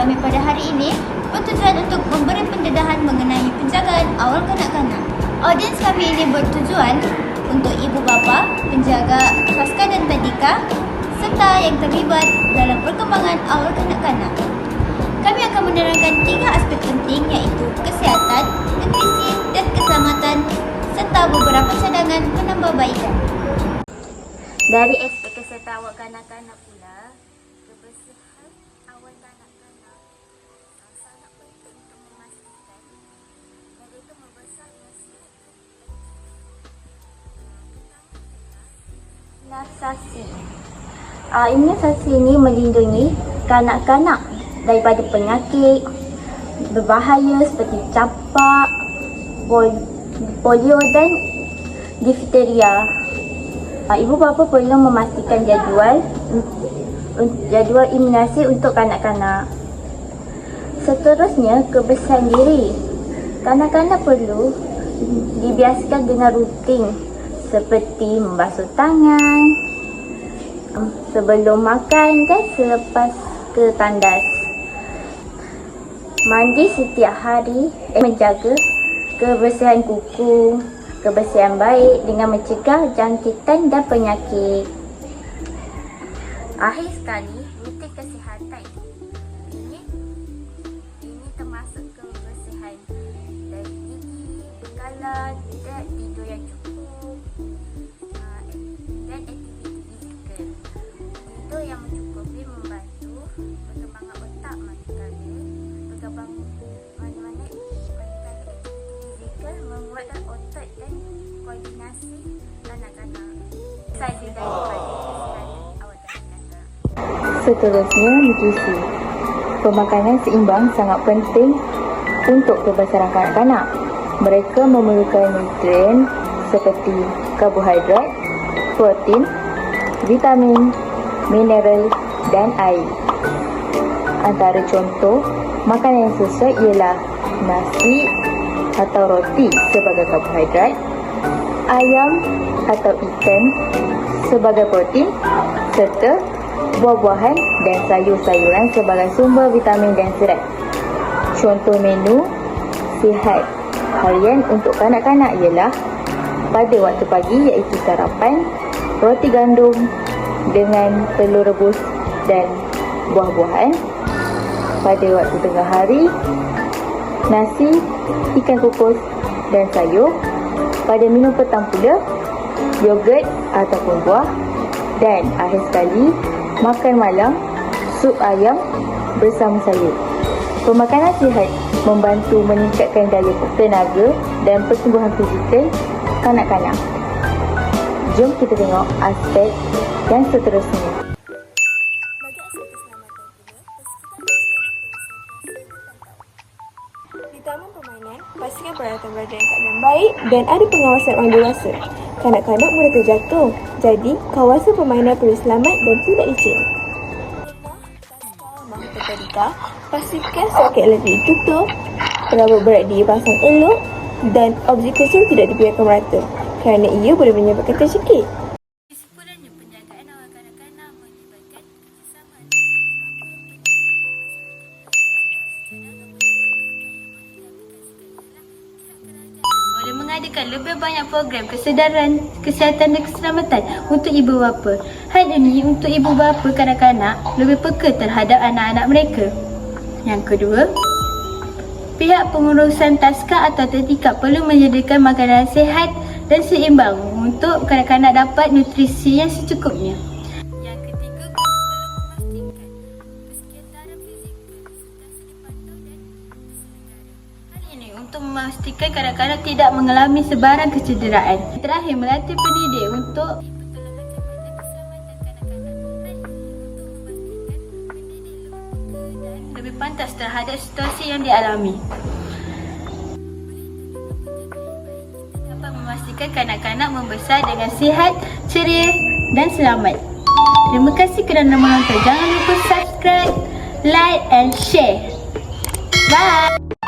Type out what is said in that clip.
kami pada hari ini bertujuan untuk memberi pendedahan mengenai penjagaan awal kanak-kanak. Audiens kami ini bertujuan untuk ibu bapa, penjaga, kaskar dan tadika serta yang terlibat dalam perkembangan awal kanak-kanak. Kami akan menerangkan tiga aspek penting iaitu kesihatan, nutrisi dan keselamatan serta beberapa cadangan penambahbaikan. Dari aspek kesihatan awal kanak-kanak pula, kebersihan awal kanak-kanak Imunisasi. Uh, imunisasi ini melindungi kanak-kanak daripada penyakit berbahaya seperti campak, pol- polio dan difteria. Uh, ibu bapa perlu memastikan jadual jadual imunisasi untuk kanak-kanak. Seterusnya, kebersihan diri. Kanak-kanak perlu dibiasakan dengan rutin seperti membasuh tangan um, sebelum makan dan selepas ke tandas. Mandi setiap hari eh, menjaga kebersihan kuku, kebersihan baik dengan mencegah jangkitan dan penyakit. Akhir sekali, rutin kesihatan. Ini ini termasuk kebersihan dari gigi, bekalan, dan tidur yang cukup menguatkan otak dan koordinasi kanak-kanak. Kesihatan awal kanak-kanak. Seterusnya, nutrisi. Pemakanan seimbang sangat penting untuk kebesaran kanak-kanak. Mereka memerlukan nutrien seperti karbohidrat, protein, vitamin, mineral dan air. Antara contoh makanan yang sesuai ialah nasi atau roti sebagai karbohidrat, ayam atau ikan sebagai protein serta buah-buahan dan sayur-sayuran sebagai sumber vitamin dan serat. Contoh menu sihat harian untuk kanak-kanak ialah pada waktu pagi iaitu sarapan roti gandum dengan telur rebus dan buah-buahan. Pada waktu tengah hari nasi, ikan kukus dan sayur. Pada minum petang pula yogurt ataupun buah dan akhir sekali makan malam sup ayam bersama sayur. Pemakanan sihat membantu meningkatkan daya tenaga dan pertumbuhan fizikal kanak-kanak. Jom kita tengok aspek yang seterusnya. Berada dalam keadaan baik dan ada pengawasan orang dewasa. Kanak-kanak mudah terjatuh, jadi kawasan permainan perlu selamat dan tidak licin. Pastikan soket elektrik ditutup, perabot berat dipasang elok dan objek kecil tidak dibiarkan merata kerana ia boleh menyebabkan tercekik. Mengadakan lebih banyak program kesedaran, kesihatan dan keselamatan untuk ibu bapa. Hal ini untuk ibu bapa kanak-kanak lebih peka terhadap anak-anak mereka. Yang kedua, pihak pengurusan taska atau tadika perlu menyediakan makanan sihat dan seimbang untuk kanak-kanak dapat nutrisi yang secukupnya. Memastikan kanak-kanak tidak mengalami sebarang kecederaan. Terakhir, melatih pendidik untuk lebih pantas terhadap situasi yang dialami. Dapat memastikan kanak-kanak membesar dengan sihat, ceria dan selamat. Terima kasih kerana menonton. Jangan lupa subscribe, like and share. Bye.